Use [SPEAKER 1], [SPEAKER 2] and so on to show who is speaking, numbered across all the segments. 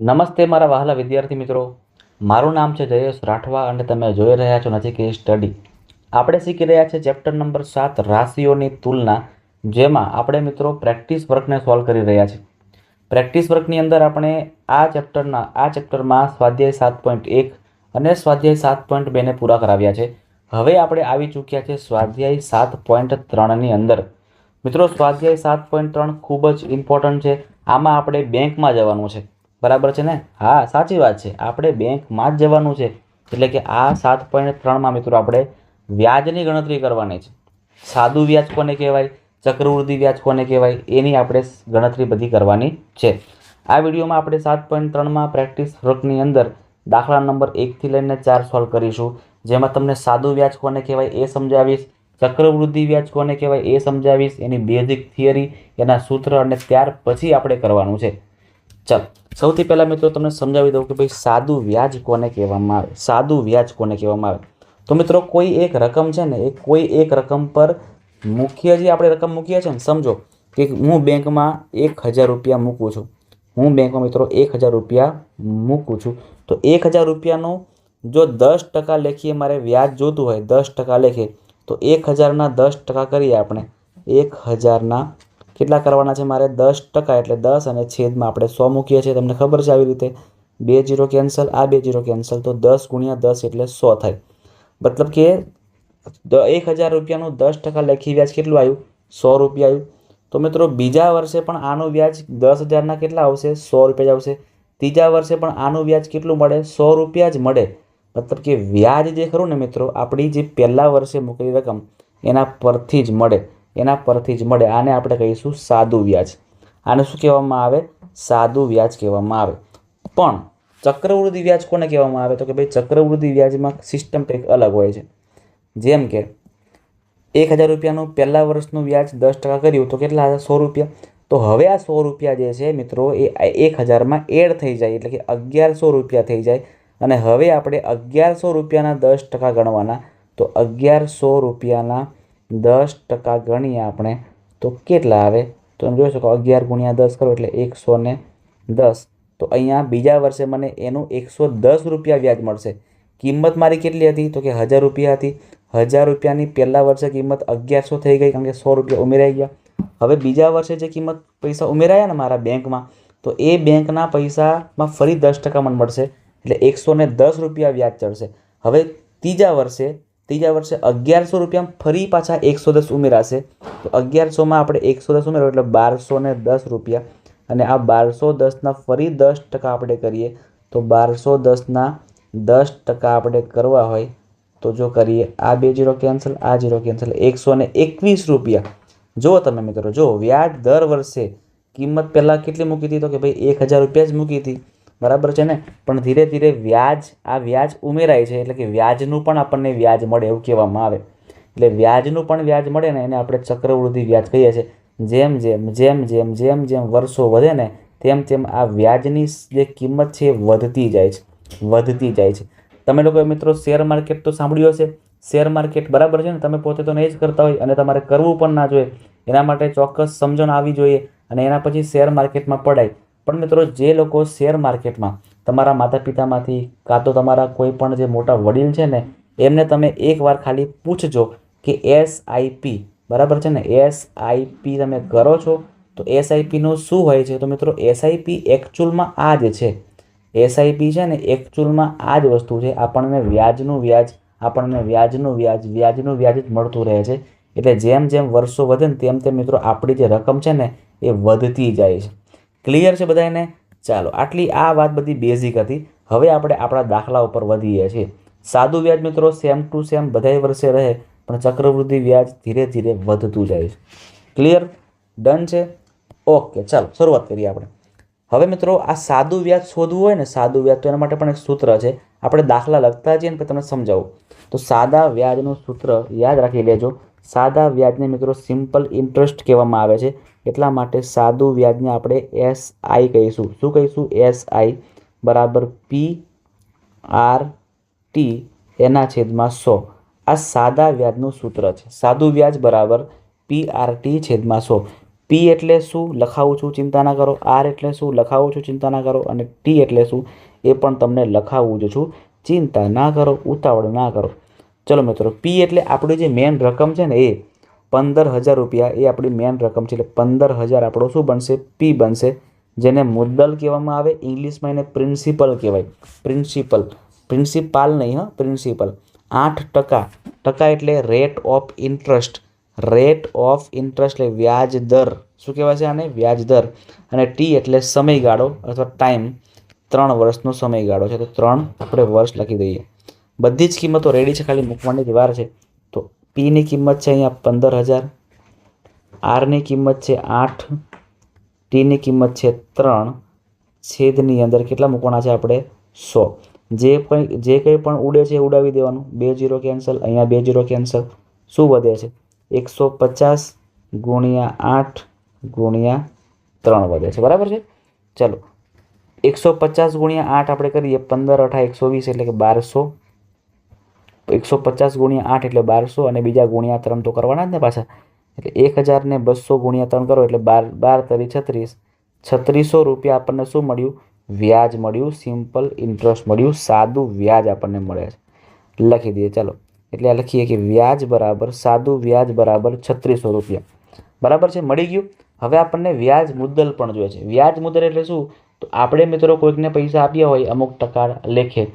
[SPEAKER 1] નમસ્તે મારા વહાલા વિદ્યાર્થી મિત્રો. મારું નામ છે જયેશ રાઠવા અને તમે જોઈ રહ્યા છો નજીક સ્ટડી. આપણે શીખી રહ્યા છે ચેપ્ટર નંબર સાત, રાશિઓની તુલના, જેમાં આપણે મિત્રો પ્રેક્ટિસ વર્કને સોલ્વ કરી રહ્યા છીએ. પ્રેક્ટિસ વર્કની અંદર આપણે આ ચેપ્ટરના, આ ચેપ્ટરમાં સ્વાધ્યાય સાત પોઈન્ટ એક અને સ્વાધ્યાય સાત પોઈન્ટ બેને પૂરા કરાવ્યા છે. હવે આપણે આવી ચૂક્યા છે સ્વાધ્યાય સાત પોઈન્ટ ત્રણની અંદર. મિત્રો, સ્વાધ્યાય સાત પોઈન્ટ ત્રણ ખૂબ જ ઇમ્પોર્ટન્ટ છે. આમાં આપણે બેંકમાં જવાનું છે. બરાબર છે ને? હા, સાચી વાત છે. આપણે બેંકમાં જ જવાનું છે. એટલે કે આ સાત પોઈન્ટ ત્રણમાં મિત્રો આપણે વ્યાજની ગણતરી કરવાની છે. સાદું વ્યાજ કોને કહેવાય? ચક્રવૃદ્ધિ વ્યાજ કોને કહેવાય? એની આપણે ગણતરી બધી કરવાની છે. આ વિડીયોમાં આપણે સાત પોઈન્ટ ત્રણમાં પ્રેક્ટિસ વર્કની અંદર દાખલા નંબર એકથી લઈને ચાર સોલ્વ કરીશું. જેમાં તમને સાદું વ્યાજ કોને કહેવાય એ સમજાવીશ, ચક્રવૃદ્ધિ વ્યાજ કોને કહેવાય એ સમજાવીશ, એની બેઝિક થિયરી એના સૂત્ર અને ત્યાર પછી આપણે કરવાનું છે. ચાલો, સૌથી પહેલાં મિત્રો તમને સમજાવી દઉં કે ભાઈ સાદું વ્યાજ કોને કહેવામાં આવે? સાદું વ્યાજ કોને કહેવામાં આવે? તો મિત્રો કોઈ એક રકમ છે ને, એ કોઈ એક રકમ પર મુખ્ય જે આપણે રકમ મૂકીએ છીએ ને, સમજો કે હું બેંકમાં એક હજાર રૂપિયા મૂકું છું. હું બેંકમાં મિત્રો એક હજાર રૂપિયા મૂકું છું. તો એક હજાર રૂપિયાનું જો દસ ટકા લેખીએ, મારે વ્યાજ જોતું હોય, દસ ટકા લેખે તો એક હજારના દસ ટકા કરીએ આપણે. એક હજારના કેટલા કરવાના છે મારે દસ ટકા એટલે દસ અને છેદમાં આપણે સો મૂકીએ છીએ. તમને ખબર છે આવી રીતે બે જીરો કેન્સલ, આ બે જીરો કેન્સલ, તો દસ ગુણ્યા દસ એટલે સો થાય. મતલબ કે એક હજાર રૂપિયાનું દસ ટકા લેખી વ્યાજ કેટલું આવ્યું? સો રૂપિયા આવ્યું. તો મિત્રો બીજા વર્ષે પણ આનું વ્યાજ દસ હજારના કેટલા આવશે? સો રૂપિયા જ આવશે. ત્રીજા વર્ષે પણ આનું વ્યાજ કેટલું મળે? સો રૂપિયા જ મળે. મતલબ કે વ્યાજ જે ખરું ને મિત્રો, આપણી જે પહેલાં વર્ષે મૂકેલી રકમ, એના પરથી જ મળે. એના પરથી જ મળે. આને આપણે કહીશું સાદું વ્યાજ. આને શું કહેવામાં આવે? સાદું વ્યાજ કહેવામાં આવે. પણ ચક્રવૃદ્ધિ વ્યાજ કોને કહેવામાં આવે? તો કે ભાઈ ચક્રવૃદ્ધિ વ્યાજમાં સિસ્ટમ કંઈક અલગ હોય છે. જેમ કે એક હજાર રૂપિયાનું પહેલા વર્ષનું વ્યાજ દસ ટકા કર્યું, તો કેટલા સો રૂપિયા. તો હવે આ સો રૂપિયા જે છે મિત્રો, એ એક હજારમાં એડ થઈ જાય, એટલે કે અગિયારસો રૂપિયા થઈ જાય. અને હવે આપણે અગિયારસો રૂપિયાના દસ ટકા ગણવાના, તો અગિયારસો રૂપિયાના દસ ટકા ગણીએ આપણે, તો કેટલા આવે? તો તમે જોઈ શકો અગિયાર ગુણ્યા દસ કરો એટલે એકસો ને દસ. તો અહીંયા બીજા વર્ષે મને એનું એકસો દસ રૂપિયા વ્યાજ મળશે. કિંમત મારી કેટલી હતી? તો કે હજાર રૂપિયા હતી. હજાર રૂપિયાની પહેલાં વર્ષે કિંમત અગિયારસો થઈ ગઈ કારણ કે સો રૂપિયા ઉમેરાઈ ગયા. હવે બીજા વર્ષે જે કિંમત પૈસા ઉમેરાયા ને મારા બેંકમાં, તો એ બેંકના પૈસામાં ફરી દસ ટકા મને મળશે. એટલે એકસો ને દસ રૂપિયા વ્યાજ ચડશે. હવે ત્રીજા વર્ષે ત્રીજા વર્ષે અગિયારસો રૂપિયા ફરી પાછા એકસો દસ ઉમેરાશે. તો અગિયારસોમાં આપણે એકસો દસ ઉમેરો એટલે બારસો ને દસ રૂપિયા. અને આ બારસો દસના ફરી દસ ટકા આપણે કરીએ, તો બારસો દસના દસ ટકા આપણે કરવા હોય, તો જો કરીએ, આ બે જીરો કેન્સલ, આ જીરો કેન્સલ, એકસો ને એકવીસ રૂપિયા. જો તમે મિત્રો જો વ્યાજ દર વર્ષે કિંમત પહેલાં કેટલી મૂકી હતી? તો કે ભાઈ એક હજાર રૂપિયા જ મૂકી હતી. બરાબર છે ને? પણ ધીરે ધીરે વ્યાજ, આ વ્યાજ ઉમેરાય છે, એટલે કે વ્યાજનું પણ આપણને વ્યાજ મળે એવું કહેવામાં આવે. એટલે વ્યાજનું પણ વ્યાજ મળે ને, એને આપણે ચક્રવૃદ્ધિ વ્યાજ કહીએ છીએ. જેમ જેમ જેમ જેમ જેમ જેમ વર્ષો વધે ને, તેમ તેમ આ વ્યાજની જે કિંમત છે એ વધતી જાય છે, વધતી જાય છે. તમે લોકો મિત્રો શેર માર્કેટ તો સાંભળ્યું હશે. શેર માર્કેટ બરાબર છે ને? તમે પોતે તો નહીં જ કરતા હોય અને તમારે કરવું પણ ના જોઈએ. એના માટે ચોક્કસ સમજણ આવવી જોઈએ અને એના પછી શેર માર્કેટમાં પડાય. પણ મિત્રો, જે લોકો શેર માર્કેટમાં તમારા માતા પિતામાંથી કાં તો તમારા કોઈ પણ જે મોટા વડીલ છે ને, એમને તમે એકવાર ખાલી પૂછજો કે એસઆઈપી બરાબર છે ને? એસઆઈપી તમે કરો છો, તો એસઆઈપીનું શું હોય છે? તો મિત્રો એસઆઈપી એકચ્યુઅલમાં આ જ છે. એસઆઈપી છે ને એકચ્યુઅલમાં આ જ વસ્તુ છે. આપણને વ્યાજનું વ્યાજ, આપણને વ્યાજનું વ્યાજ વ્યાજનું વ્યાજ જ મળતું રહે છે. એટલે જેમ જેમ વર્ષો વધે ને, તેમ તેમ મિત્રો, આપણી જે રકમ છે ને, એ વધતી જાય છે. ક્લિયર છે બધાને ચાલો, આટલી આ વાત બધી બેઝિક હતી. હવે આપણે આપણા દાખલા ઉપર વધીએ છીએ. સાદું વ્યાજ મિત્રો સેમ ટુ સેમ બધાય વર્ષે રહે, પણ ચક્રવૃદ્ધિ વ્યાજ ધીરે ધીરે વધતું જાય છે. ક્લિયર ડન છે? ઓકે ચાલો, શરૂઆત કરીએ આપણે. હવે મિત્રો, આ સાદું વ્યાજ શોધવું હોય ને, સાદું વ્યાજ તો એના માટે પણ એક સૂત્ર છે. આપણે દાખલા લખતા જઈએ ને તમને સમજાવું. તો સાદા વ્યાજનું સૂત્ર યાદ રાખી લેજો. સાદા વ્યાજને મિત્રો સિમ્પલ ઇન્ટરેસ્ટ કહેવામાં આવે છે. એટલા માટે સાદું વ્યાજને આપણે એસ આઈ કહીશું. શું કહીશું? એસ આઈ બરાબર પી આર ટી એના છેદમાં સો. આ સાદા વ્યાજનું સૂત્ર છે. સાદું વ્યાજ બરાબર પી આર ટી છેદમાં સો. પી એટલે શું? લખાવું છું, ચિંતા ના કરો. આર એટલે શું? લખાવું છું, ચિંતા ના કરો. અને ટી એટલે શું? એ પણ તમને લખાવું જ છું. ચિંતા ના કરો, ઉતાવળ ના કરો. ચલો મિત્રો પી એટલે આપણી જે મેન રકમ છે ને એ પંદર હજાર રૂપિયા, એ આપણી મેન રકમ છે, એટલે પંદર હજાર આપણો શું બનશે? પી બનશે, જેને મુદ્દલ કહેવામાં આવે, ઇંગ્લિશમાં એને પ્રિન્સિપલ કહેવાય. પ્રિન્સિપલ પ્રિન્સિપાલ નહીં, હા પ્રિન્સિપલ આઠ ટકા. ટકા એટલે rate of interest rate of interest એટલે વ્યાજ દર. શું કહેવાય છે આને? વ્યાજ દર. અને ટી એટલે સમયગાળો, અથવા ટાઈમ ત્રણ વર્ષનો સમયગાળો છે. તો ત્રણ આપણે વર્ષ લખી દઈએ. બધી જ કિંમતો રેડી છે, ખાલી મૂકવાની જ વાર છે. તો પીની કિંમત છે અહીંયા પંદર હજાર આરની કિંમત છે આઠ ટીની કિંમત છે ત્રણ, છેદની અંદર કેટલા મૂકવાના છે આપણે સો. જે કંઈ જે કંઈ પણ ઉડે છે ઉડાવી દેવાનું. બે જીરો કેન્સલ અહીંયા બે જીરો કેન્સલ શું વધે છે? એકસો પચાસ ગુણ્યા આઠ ગુણ્યા ત્રણ વધે છે. બરાબર છે? ચલો. એકસો પચાસ ગુણ્યા આઠ આપણે કરીએ પંદર અઠા એકસો વીસ એટલે કે બારસો. એકસો પચાસ ગુણ્યા આઠ એટલે બારસો અને બીજા ગુણ્યા ત્રણ તો કરવાના જ ને પાછા. એટલે એક હજાર ને બસો ગુણ્યા ત્રણ કરો એટલે બાર બાર તરી છત્રીસ. છત્રીસો રૂપિયા આપણને શું મળ્યું? વ્યાજ મળ્યું, સિમ્પલ ઇન્ટરેસ્ટ મળ્યું, સાદું વ્યાજ આપણને મળે છે. લખી દઈએ, ચાલો. એટલે આ લખીએ કે વ્યાજ બરાબર, સાદું વ્યાજ બરાબર છત્રીસો રૂપિયા. બરાબર છે? મળી ગયું? હવે આપણને વ્યાજ મુદ્દલ પણ જોઈએ છે. વ્યાજ મુદ્દલ એટલે શું? તો આપણે મિત્રો કોઈકને પૈસા આપ્યા હોય, અમુક ટકા લેખે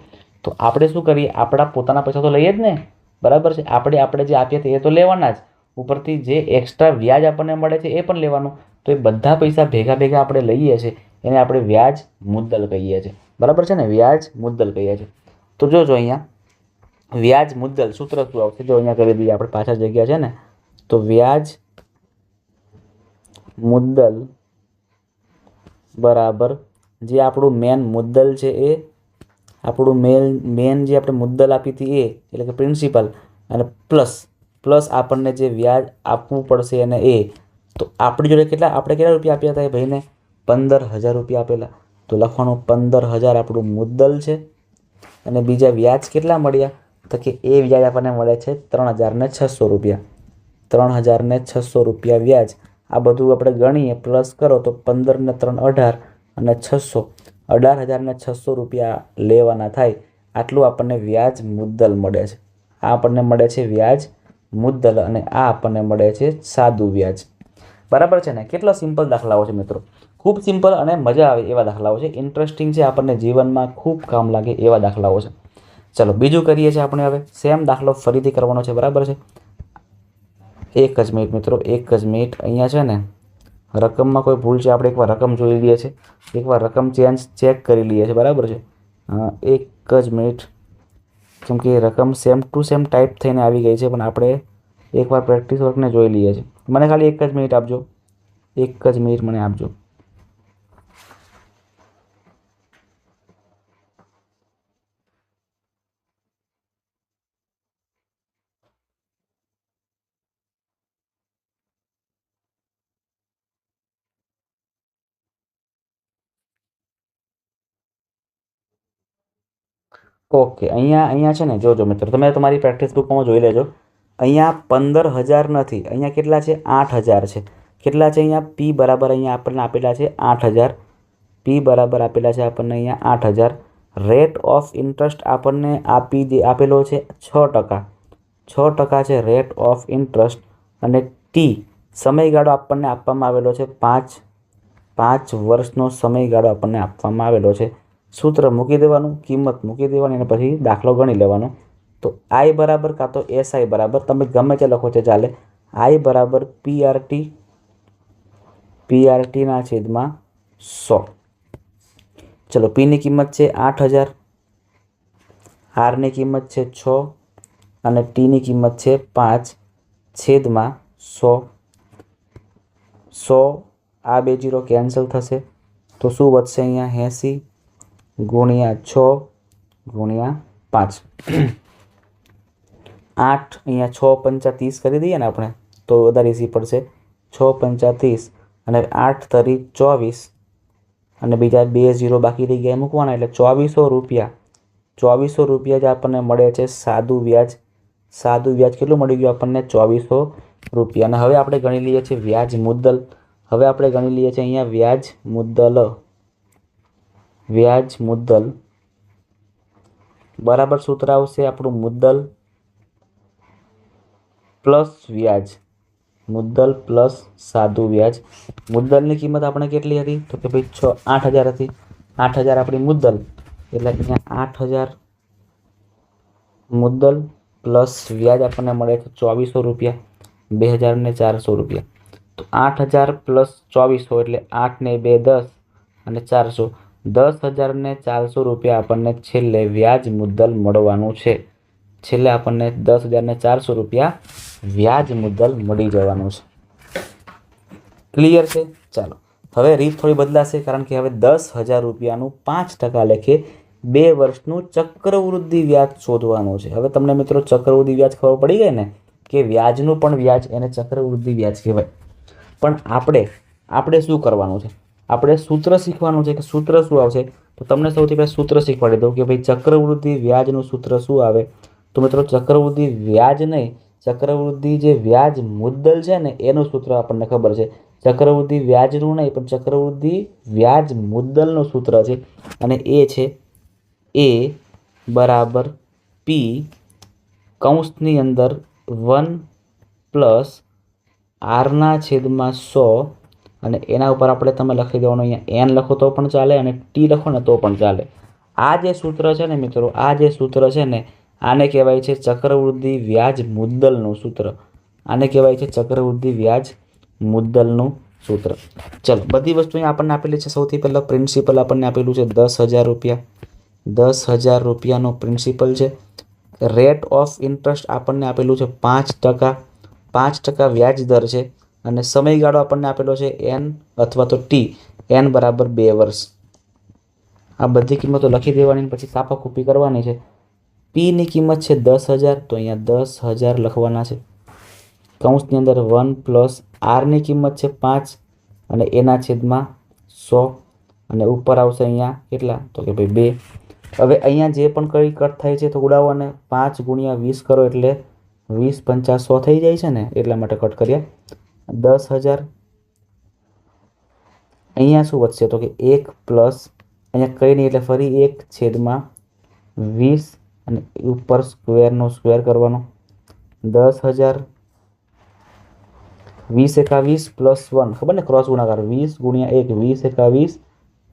[SPEAKER 1] તો આપણે શું કરીએ? આપણા પોતાના પૈસા તો લઈએ જ ને. બરાબર છે? આપણે આપણે જે આપીએ એ તો લેવાના જ. ઉપરથી જે એક્સ્ટ્રા વ્યાજ આપણને મળે છે એ પણ લેવાનું. તો એ બધા પૈસા ભેગા ભેગા આપણે લઈએ છીએ. એને આપણે વ્યાજ મુદ્દલ કહીએ છીએ. બરાબર છે ને? વ્યાજ મુદ્દલ કહીએ છીએ. તો જોજો અહીંયા. વ્યાજ મુદ્દલ સૂત્ર શું આવશે? જો અહીંયા કરી દઈએ આપણે પાછા જગ્યા છે ને. તો વ્યાજ મુદ્દલ બરાબર જે આપણું મેન મુદ્દલ છે એ આપણું મેન મેન જે આપણે મુદ્દલ આપી હતી એ, એટલે કે પ્રિન્સિપલ અને પ્લસ પ્લસ આપણને જે વ્યાજ આપવું પડશે અને એ, તો આપણી જોડે કેટલા, આપણે કેટલા રૂપિયા આપ્યા હતા એ ભાઈને? પંદર હજાર રૂપિયા આપેલા. તો લખવાનું પંદર હજાર આપણું મુદ્દલ છે. અને બીજા વ્યાજ કેટલા મળ્યા? તો કે એ વ્યાજ આપણને મળે છે ત્રણ હજારને છસો રૂપિયા. ત્રણ હજારને છસો રૂપિયા વ્યાજ. આ બધું આપણે ગણીએ. પ્લસ કરો તો પંદર ને ત્રણ અઢાર અને છસો. અઢાર હજાર ને છસો રૂપિયા લેવાના થાય, આટલું આપણને વ્યાજ મુદ્દલ મળે છે. આ આપણને મળે છે વ્યાજ મુદ્દલ અને આ આપણને મળે છે સાદું વ્યાજ. બરાબર છે ને? કેટલા સિમ્પલ દાખલાઓ છે મિત્રો. ખૂબ સિમ્પલ અને મજા આવે એવા દાખલાઓ છે. ઇન્ટરેસ્ટિંગ છે આપણને જીવનમાં ખૂબ કામ લાગે એવા દાખલાઓ છે. ચલો, બીજું કરીએ છીએ આપણે હવે. સેમ દાખલો ફરીથી કરવાનો છે. બરાબર છે? એક જ મિનિટ મિત્રો, એક જ મિનિટ અહીંયા છે ને. રકમમાં કોઈ ભૂલ છે? આપણે એકવાર રકમ જોઈ લઈએ છીએ. એકવાર રકમ ચેન્જ ચેક કરી લઈએ છીએ. બરાબર છે? એક જ મિનિટ. કેમ કે રકમ સેમ ટુ સેમ ટાઈપ થઈને આવી ગઈ છે, પણ આપણે એકવાર પ્રેક્ટિસ વર્કને જોઈ લઈએ છીએ. મને ખાલી એક જ મિનિટ આપજો. એક જ મિનિટ મને આપજો. ઓકે, અહીંયા અહીંયા છે ને, જોજો મિત્રો, તમે તમારી પ્રેક્ટિસ બુકમાં જોઈ લેજો. અહીંયા પંદર હજાર નથી, અહીંયા કેટલા છે? આઠ હજાર છે. કેટલા છે અહીંયા? પી બરાબર અહીંયા આપણને આપેલા છે આઠ હજાર. પી બરાબર આપેલા છે આપણને અહીંયા આઠ હજાર. રેટ ઓફ ઇન્ટરેસ્ટ આપણને આપી દે આપેલો છે છ ટકા. છ ટકા છે રેટ ઓફ ઇન્ટરેસ્ટ અને ટી સમયગાળો આપણને આપવામાં આવેલો છે પાંચ પાંચ વર્ષનો સમયગાળો આપણને આપવામાં આવેલો છે. સૂત્ર મૂકી દેવાનું, કિંમત મૂકી દેવાની અને પછી દાખલો ગણી લેવાનો. તો આઈ બરાબર કાં તો એસ આઈ બરાબર, તમે ગમે તે લખો છે ચાલે. આઈ બરાબર પીઆરટી પીઆરટીના છેદમાં સો. ચલો પીની કિંમત છે આઠ હજાર આરની કિંમત છે છ, અને ટીની કિંમત છે પાંચ, છેદમાં સો. સો આ બે જીરો કેન્સલ થશે. તો શું વધશે અહીંયા? એંસી ગુણ્યા છ, ગુણ્યા પાંચ. આઠ અહીંયા છ પંચા ત્રીસ કરી દઈએ ને આપણે, તો વધારે ઇઝી પડશે. છ પંચા ત્રીસ અને આઠ તરી ચોવીસ અને બીજા બે ઝીરો બાકી રહી ગયા મૂકવાના, એટલે ચોવીસો રૂપિયા. ચોવીસો રૂપિયા જ આપણને મળે છે સાદું વ્યાજ. સાદું વ્યાજ કેટલું મળી ગયું આપણને? ચોવીસો રૂપિયા. અને હવે આપણે ગણી લઈએ છીએ વ્યાજ મુદ્દલ. હવે આપણે ગણી લઈએ છીએ અહીંયા વ્યાજ મુદ્દલ. વ્યાજ મુદ્દલ. બરાબર સૂત્ર આવશે આપણું મુદ્દલ પ્લસ વ્યાજ. મુદ્દલ પ્લસ સાદું વ્યાજ. મુદ્દલની કિંમત આપણે કેટલી હતી? તો કે ભાઈ છ, આઠ હજાર હતી. આઠ હજાર આપણી મુદ્દલ. એટલે અહીંયા આઠ હજાર મુદ્દલ પ્લસ વ્યાજ આપણને મળે છે ચોવીસો રૂપિયા. બે હજાર ને ચારસો રૂપિયા. તો આઠ હજાર પ્લસ ચોવીસો એટલે આઠ ને બે દસ અને ચારસો. દસ હજાર ને ચારસો રૂપિયા આપણને છેલ્લે વ્યાજ મુદ્દલ મળવાનું છે. છેલ્લે આપણને દસ હજાર ને ચારસો રૂપિયા વ્યાજ મુદ્દલ મળી જવાનું છે. ક્લિયર છે? ચાલો. હવે રીત થોડી બદલાશે કારણ કે હવે દસ હજાર રૂપિયાનું પાંચ ટકા લેખે બે વર્ષનું ચક્રવૃદ્ધિ વ્યાજ શોધવાનું છે. હવે તમને મિત્રો ચક્રવૃદ્ધિ વ્યાજ ખબર પડી ગઈ ને? કે વ્યાજનું પણ વ્યાજ, એને ચક્રવૃદ્ધિ વ્યાજ કહેવાય. પણ આપણે આપણે શું કરવાનું છે? આપણે સૂત્ર શીખવાનું છે કે સૂત્ર શું આવશે? તો તમને સૌથી પહેલાં સૂત્ર શીખવાડી દઉં કે ભાઈ ચક્રવૃદ્ધિ વ્યાજનું સૂત્ર શું આવે? તો મિત્રો ચક્રવૃદ્ધિ વ્યાજ નહીં, ચક્રવૃદ્ધિ જે વ્યાજ મુદ્દલ છે ને, એનું સૂત્ર આપણને ખબર છે. ચક્રવૃદ્ધિ વ્યાજનું નહીં, પણ ચક્રવૃદ્ધિ વ્યાજ મુદ્દલનું સૂત્ર છે. અને એ છે એ બરાબર પી કૌંસની અંદર વન પ્લસ આરના છેદમાં સો અને એના ઉપર આપણે તમે લખી દેવાનું અહીંયા, એન લખો તો પણ ચાલે અને ટી લખો ને તો પણ ચાલે. આ જે સૂત્ર છે ને મિત્રો, આ જે સૂત્ર છે ને, આને કહેવાય છે ચક્રવૃદ્ધિ વ્યાજ મુદ્દલનું સૂત્ર. આને કહેવાય છે ચક્રવૃદ્ધિ વ્યાજ મુદ્દલનું સૂત્ર. ચલો, બધી વસ્તુ અહીંયા આપણને આપેલી છે. સૌથી પહેલાં પ્રિન્સિપલ આપણને આપેલું છે દસ હજાર રૂપિયા. દસ હજાર રૂપિયાનો પ્રિન્સિપલ છે. રેટ ઓફ ઇન્ટરેસ્ટ આપણને આપેલું છે પાંચ ટકા. પાંચ ટકા વ્યાજ દર છે. અને સમયગાળો આપણને આપેલો છે એન અથવા તો ટી એન બરાબર બે વર્ષ. આ બધી કિંમતો લખી દેવાની પછી કાપાકૂપી કરવાની છે. પીની કિંમત છે દસ હજાર, તો અહીંયા દસ હજાર લખવાના છે. કૌંસની અંદર વન પ્લસ આરની કિંમત છે પાંચ અને એના છેદમાં સો. અને ઉપર આવશે અહીંયા કેટલા? તો કે ભાઈ બે. હવે અહીંયા જે પણ કઈ કટ થાય છે તો ઉડાવવાને પાંચ ગુણ્યા વીસ કરો એટલે વીસ પંચાસ સો થઈ જાય છે ને? એટલા માટે કટ કર્યા. દસ હજાર. અહીંયા શું વધશે? તો કે એક પ્લસ, અહીંયા કંઈ નહીં, એટલે ફરી એક છેદમાં વીસ અને ઉપર સ્ક્વેરનો સ્ક્વેર કરવાનો. દસ હજાર, વીસ એકાવીસ પ્લસ વન. ખબર ને? ક્રોસ ગુણાકાર. વીસ ગુણ્યા એક, વીસ એકાવીસ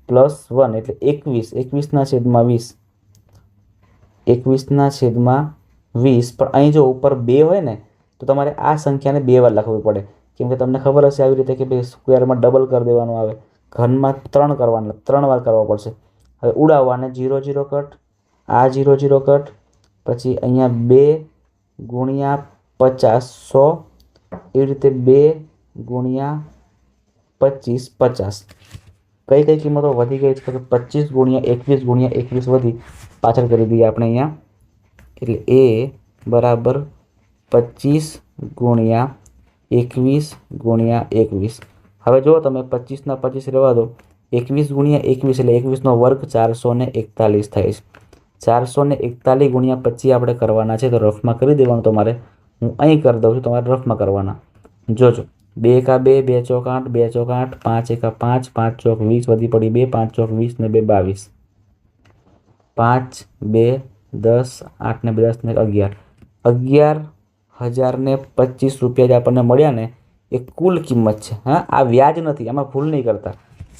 [SPEAKER 1] પ્લસ વન, એટલે એકવીસ. એકવીસના છેદમાં વીસ. એકવીસના છેદમાં વીસ. પણ અહીં જો ઉપર બે હોય ને, તો તમારે આ સંખ્યાને બે વાર લખવી પડે. કેમ કે તમને ખબર હશે આવી રીતે કે ભાઈ સ્ક્વેરમાં ડબલ કરી દેવાનું આવે. ઘનમાં ત્રણ કરવાના ત્રણ વાર કરવા પડશે. હવે ઉડાવવાને જીરો જીરો કટ આ જીરો જીરો કટ પછી અહીંયા બે ગુણ્યા પચાસ સો, એવી રીતે બે ગુણ્યા પચીસ પચાસ. કઈ કઈ કિંમતો વધી ગઈ છે? તો પચીસ ગુણ્યા એકવીસ ગુણ્યા એકવીસ વધી પાછળ કરી દઈએ આપણે અહીંયા. એટલે એ બરાબર પચીસ ગુણ્યા એકવીસ ગુણ્યા એકવીસ. હવે જુઓ તમે પચીસના પચીસ રહેવા દો. એકવીસ ગુણ્યા એકવીસ એટલે એકવીસનો વર્ગ ચારસો ને એકતાલીસ થાય છે. ચારસો ને એકતાલીસ ગુણ્યા પચીસ આપણે કરવાના છે, તો રફમાં કરી દેવાનું તમારે. હું અહીં કરી દઉં છું, તમારે રફમાં કરવાના. જોજો. બે એકા બે બે ચોક આઠ, બે ચોક આઠ, પાંચ એકા પાંચ પાંચ ચોક વીસ વધી પડી બે, પાંચ ચોક વીસ ને બે બાવીસ. પાંચ, બે, દસ, આઠ ને બે, દસ ને અગિયાર. અગિયાર હજાર ને પચીસ રૂપિયા જે આપણને મળ્યા ને, એ કુલ કિંમત છે. હા, આ વ્યાજ નથી, આમાં ભૂલ નહીં કરતા.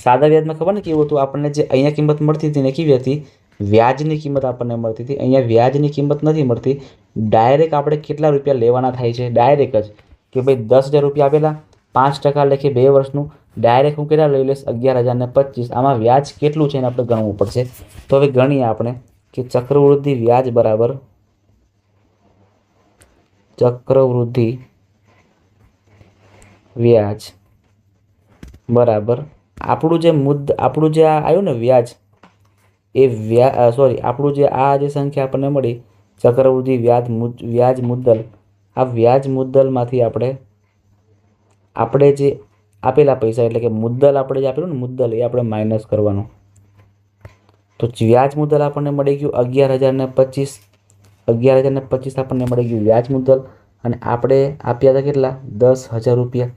[SPEAKER 1] સાદા વ્યાજમાં ખબર ને કેવું હતું? આપણને જે અહીંયા કિંમત મળતી હતી ને, કેવી હતી? વ્યાજની કિંમત આપણને મળતી હતી. અહીંયા વ્યાજની કિંમત નથી મળતી. ડાયરેક્ટ આપણે કેટલા રૂપિયા લેવાના થાય છે? ડાયરેક્ટ જ. કે ભાઈ, દસ હજાર રૂપિયા આપેલા, પાંચ ટકા લેખે બે વર્ષનું. ડાયરેક્ટ હું કેટલા લઈ લઈશ? અગિયાર હજાર ને પચીસ. આમાં વ્યાજ કેટલું છે એને આપણે ગણવું પડશે. તો હવે ગણીએ આપણે કે ચક્રવૃદ્ધિ વ્યાજ બરાબર ચક્રવૃદ્ધિ વ્યાજ. બરાબર. આપણું જે મુદ્દ, આપણું જે આ આવ્યું ને વ્યાજ, એ વ્યા સોરી આપણું જે આ જે સંખ્યા આપણને મળી, ચક્રવૃદ્ધિ વ્યાજ વ્યાજ મુદ્દલ, આ વ્યાજ મુદ્દલમાંથી આપણે આપણે જે આપેલા પૈસા, એટલે કે મુદ્દલ આપણે જે આપેલું ને મુદ્દલ, એ આપણે માઇનસ કરવાનું. તો વ્યાજ મુદ્દલ આપણને મળી ગયું અગિયાર હજાર પચીસ અગિયાર હજાર ને પચીસ આપણને મળી ગયું વ્યાજ મુદ્દલ અને આપણે આપ્યા હતા કેટલા? દસ હજાર રૂપિયા.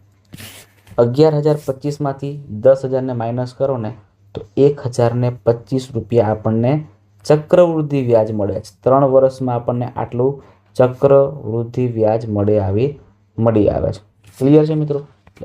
[SPEAKER 1] અગિયાર હજાર પચીસમાંથી દસ હજારને માઇનસ કરો ને, તો એક હજારને પચીસ રૂપિયા આપણને ચક્રવૃદ્ધિ વ્યાજ મળે છે. ત્રણ વર્ષમાં આપણને આટલું ચક્રવૃદ્ધિ વ્યાજ મળે આવી, મળી આવે છે. ક્લિયર છે મિત્રો?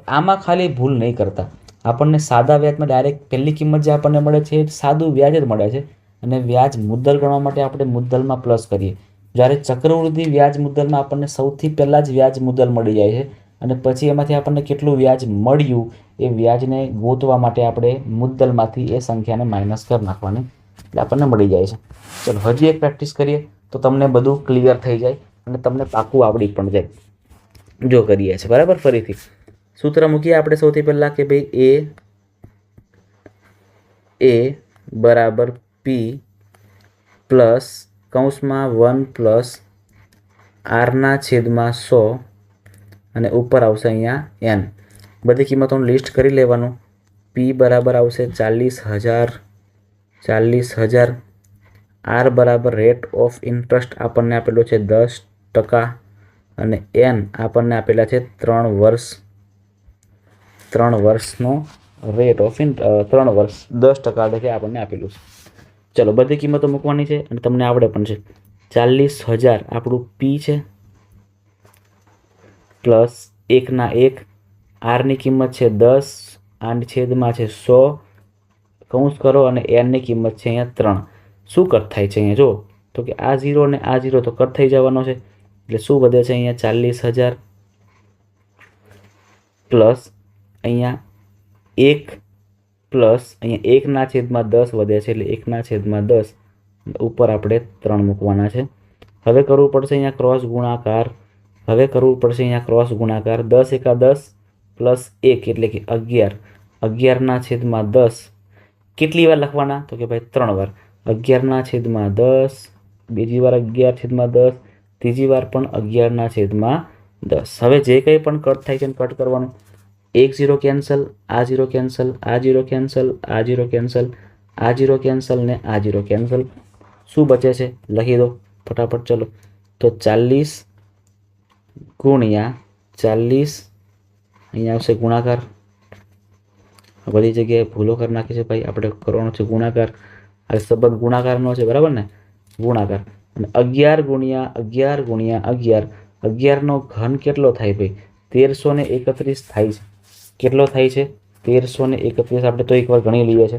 [SPEAKER 1] આમાં ખાલી ભૂલ નહીં કરતા. આપણને સાદા વ્યાજમાં ડાયરેક્ટ પહેલી કિંમત જે આપણને મળે છે એ સાદું વ્યાજ જ મળે છે. અને વ્યાજ મુદ્દલ ગણવા માટે આપણે મુદ્દલમાં પ્લસ કરીએ. જ્યારે ચક્રવૃદ્ધિ વ્યાજ મુદ્દલમાં આપણને સૌથી પહેલાં જ વ્યાજ મુદ્દલ મળી જાય છે અને પછી એમાંથી આપણને કેટલું વ્યાજ મળ્યું એ વ્યાજને ગોતવા માટે આપણે મુદ્દલમાંથી એ સંખ્યાને માઇનસ કરી નાખવાની એટલે આપણને મળી જાય છે. ચલો, હજી એક પ્રેક્ટિસ કરીએ તો તમને બધું ક્લિયર થઈ જાય અને તમને પાકું આવડી પણ જાય. જો કરીએ છીએ, બરાબર? ફરીથી. સૂત્ર મૂકીએ આપણે સૌથી પહેલાં કે ભાઈ એ એ બરાબર પી પ્લસ કૌંસમાં વન પ્લસ આરના છેદમાં સો અને ઉપર આવશે અહીંયા એન. બધી કિંમતોનું લિસ્ટ કરી લેવાનું. પી બરાબર આવશે ચાલીસ હજાર ચાલીસ હજાર. આર બરાબર રેટ ઓફ ઇન્ટરેસ્ટ આપણને આપેલો છે દસ ટકા અને એન આપણને આપેલા છે ત્રણ વર્ષ, ત્રણ વર્ષનો રેટ ઓફ ઇન ત્રણ વર્ષ, દસ ટકા એટલે આપણને આપેલું છે. ચલો, બધી કિંમતો મૂકવાની છે અને તમને આવડે પણ છે. ચાલીસ હજાર આપણું પી છે. પ્લસ એકના એક આરની કિંમત છે દસ આની છેદમાં છે સો. કૌંસ કરો અને એનની કિંમત છે અહીંયા ત્રણ. શું કટ થાય છે અહીંયા? જો, તો કે આ ઝીરો અને આ ઝીરો તો કટ થઈ જવાનો છે. એટલે શું વધે છે અહીંયા? ચાલીસ હજાર. પ્લસ અહીંયા એક પ્લસ અહીંયા એકના છેદમાં દસ વધે છે એટલે એકના છેદમાં દસ. ઉપર આપણે ત્રણ મૂકવાના છે. હવે કરવું પડશે અહીંયા ક્રોસ ગુણાકાર. હવે કરવું પડશે અહીંયા ક્રોસ ગુણાકાર. દસ એકા દસ પ્લસ એક એટલે કે અગિયાર. અગિયારના છેદમાં દસ. કેટલી વાર લખવાના? તો કે ભાઈ ત્રણ વાર. અગિયારના છેદમાં દસ, બીજી વાર અગિયાર છેદમાં દસ, ત્રીજી વાર પણ અગિયારના છેદમાં દસ. હવે જે કંઈ પણ કટ થાય છે કટ કરવાનું. એક ઝીરો કેન્સલ, આ ઝીરો કેન્સલ, આ ઝીરો કેન્સલ, આ ઝીરો કેન્સલ, આ ઝીરો કેન્સલ ને આ ઝીરો કેન્સલ. શું બચે છે? લખી દો. ફટાફટ ચલો. તો ચાલીસ ગુણ્યા ચાલીસ, અહીંયા આવશે ગુણાકાર. બધી જગ્યાએ ભૂલો કરી નાખી છે ભાઈ. આપણે કરવાનો છે ગુણાકાર. આ સંબંધ ગુણાકારનો છે, બરાબર ને? ગુણાકાર. અને અગિયાર ગુણ્યા અગિયાર ગુણ્યા અગિયાર. અગિયારનો ઘન કેટલો થાય ભાઈ? તેરસો ને એકત્રીસ થાય છે. કેટલો થાય છે? તેરસો ને એકત્રીસ આપણે તો એકવાર ગણી લઈએ છે.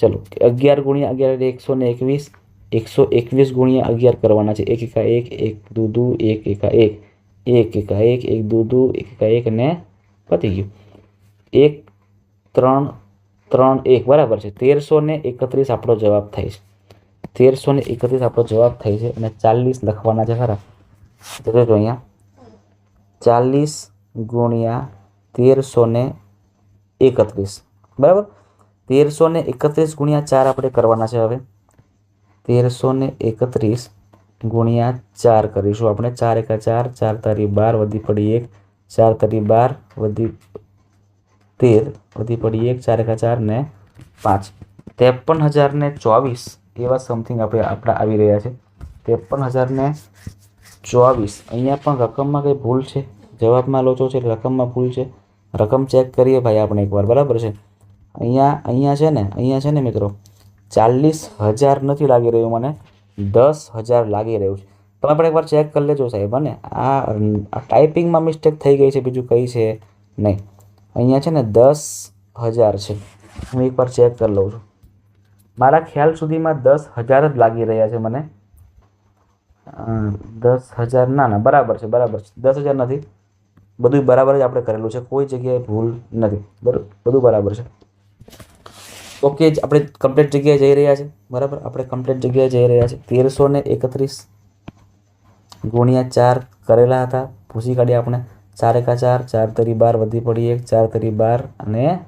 [SPEAKER 1] ચલો અગિયાર ગુણ્યા અગિયાર એટલે એકસો ને એકવીસ. એકસો એકવીસ ગુણ્યા અગિયાર કરવાના છે. એક એકા એક એક દુ દુ, એક એકા એક. એક એકા એક એક દુ દુ, એક એકા એક ને પતી ગયું. એક, ત્રણ ત્રણ, એક. બરાબર છે. તેરસો ને એકત્રીસ આપણો જવાબ થાય છે. તેરસો ને એકત્રીસ આપણો જવાબ થાય છે અને ચાલીસ લખવાના છે. ખરા? તો અહીંયા ચાલીસ ગુણ્યા તેરસો ને એકત્રીસ. બરાબર? તેરસો ને એકત્રીસ ગુણ્યા ચાર આપણે કરવાના છે હવે. તેરસો ને એકત્રીસ ગુણ્યા ચાર કરીશું આપણે. ચાર એકા ચાર ચાર તારી બાર વધી પડી એક, ચાર તારી બાર વધી તેર, વધી પડી એક, ચાર એકા ચાર ને પાંચ. ત્રેપન હજાર ને ચોવીસ એવા સમથિંગ આપણે આપણા આવી રહ્યા છે. ત્રેપન હજાર ને ચોવીસ. અહીંયા પણ રકમમાં કંઈ ભૂલ છે? જવાબમાં લોચો છે રકમમાં ભૂલ છે. રકમ ચેક કરીએ ભાઈ આપણે એકવાર, બરાબર છે? અહીંયા અહીંયા છે ને, અહીંયા છે ને મિત્રો, ચાલીસ હજાર નથી લાગી રહ્યું મને, દસ હજાર લાગી રહ્યું છે. તમે પણ એકવાર ચેક કરી લેજો સાહેબ અને આ ટાઈપિંગમાં મિસ્ટેક થઈ ગઈ છે, બીજું કંઈ છે નહીં. અહીંયા છે ને દસ હજાર છે. હું એકવાર ચેક કરી લઉં છું. મારા ખ્યાલ સુધીમાં દસ હજાર જ લાગી રહ્યા છે મને. દસ હજાર, ના ના, બરાબર છે બરાબર છે. દસ હજાર નથી. બધું બરાબર જ આપણે કરેલું છે, કોઈ જગ્યાએ ભૂલ નથી. બરાબર બધું બરાબર છે. ઓકે આપણે કમ્પ્લીટ જગ્યાએ જઈ રહ્યા છે. બરાબર? આપણે કમ્પ્લીટ જગ્યાએ જઈ રહ્યા છે. તેરસો ને એકત્રીસ ગુણ્યા ચાર કરેલા હતા. ભૂસી કાઢ્યા આપણે. ચાર એકા ચાર ચાર તરી બાર વધી પડી એક, ચાર તરી બાર અને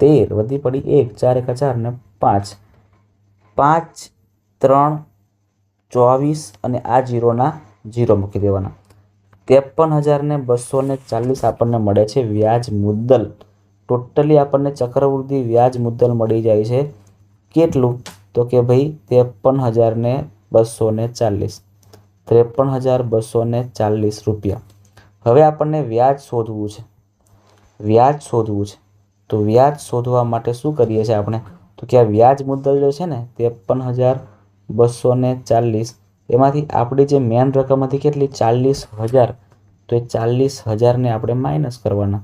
[SPEAKER 1] તેર વધી પડી એક, ચાર એકા ચાર ને પાંચ. પાંચ, ત્રણ, ચોવીસ અને આ જીરોના જીરો મૂકી દેવાના. ત્રેપન હજાર ને બસો ને ચાલીસ આપણને મળે છે વ્યાજ મુદ્દલ. ટોટલી આપણને ચક્રવૃદ્ધિ વ્યાજ મુદ્દલ મળી જાય છે. કેટલું? તો કે ભાઈ ત્રેપન હજાર ને બસો ને ચાલીસ. ત્રેપન હજાર બસો ને ચાલીસ રૂપિયા. હવે આપણને વ્યાજ શોધવું છે. વ્યાજ શોધવું છે. તો વ્યાજ શોધવા માટે શું કરીએ છીએ આપણે? તો કે આ વ્યાજ મુદ્દલ જે છે ને, ત્રેપન હજાર બસો ને ચાલીસ એમાંથી આપણી જે મેન રકમ હતી કેટલી? ચાલીસ હજાર. તો એ ચાલીસ હજારને આપણે માઇનસ કરવાના.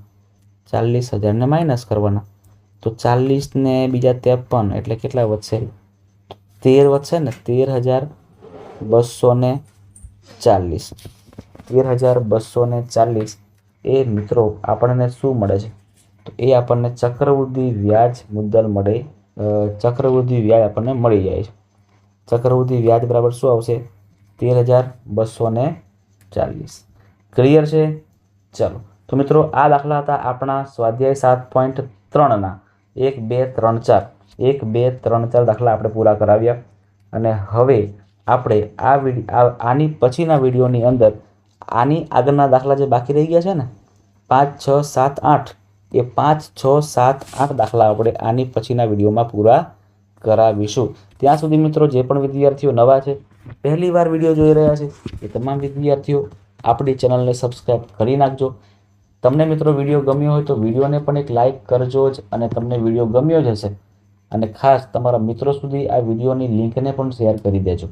[SPEAKER 1] ચાલીસ હજારને માઇનસ કરવાના. તો ચાલીસને બીજા ત્રેપન, એટલે કેટલા વધશે? તેર વધશે ને? તેર હજાર બસો ને ચાલીસ. તેર હજાર બસો ને ચાલીસ. એ મિત્રો આપણને શું મળે છે? તો એ આપણને ચક્રવૃદ્ધિ વ્યાજ મુદ્દલ મળે ચક્રવૃદ્ધિ વ્યાજ આપણને મળી જાય છે. ચક્રવૃદ્ધિ વ્યાજ બરાબર શું આવશે? તેર હજાર બસો ને ચાલીસ. ક્લિયર છે? ચલો. તો મિત્રો, આ દાખલા હતા આપણા સ્વાધ્યાય સાત પોઈન્ટ ત્રણના. એક, બે, ત્રણ, ચાર. એક, બે, ત્રણ, ચાર દાખલા આપણે પૂરા કરાવ્યા. અને હવે આપણે આ વીડિયો આની પછીના વિડીયોની અંદર આની આગળના દાખલા જે બાકી રહી ગયા છે ને, પાંચ, છ, સાત, આઠ, એ પાંચ, છ, સાત, આઠ દાખલા આપણે આની પછીના વિડીયોમાં પૂરા કરાવીશું. ત્યાં સુધી મિત્રો, જે પણ વિદ્યાર્થીઓ નવા છે પહેલી વાર વીડિયો જોઈ રહ્યા છે. એ તમામ વિદ્યાર્થીઓ આપણી ચેનલને સબસ્ક્રાઈબ કરી નાખજો. તમને મિત્રો વીડિયો ગમ્યો હોય તો વિડીયોને પણ એક લાઇક કરજો જ અને તમને વીડિયો ગમ્યો જ હશે. અને ખાસ તમારા મિત્રો સુધી આ વિડીયોની લિંકને પણ શેર કરી દેજો.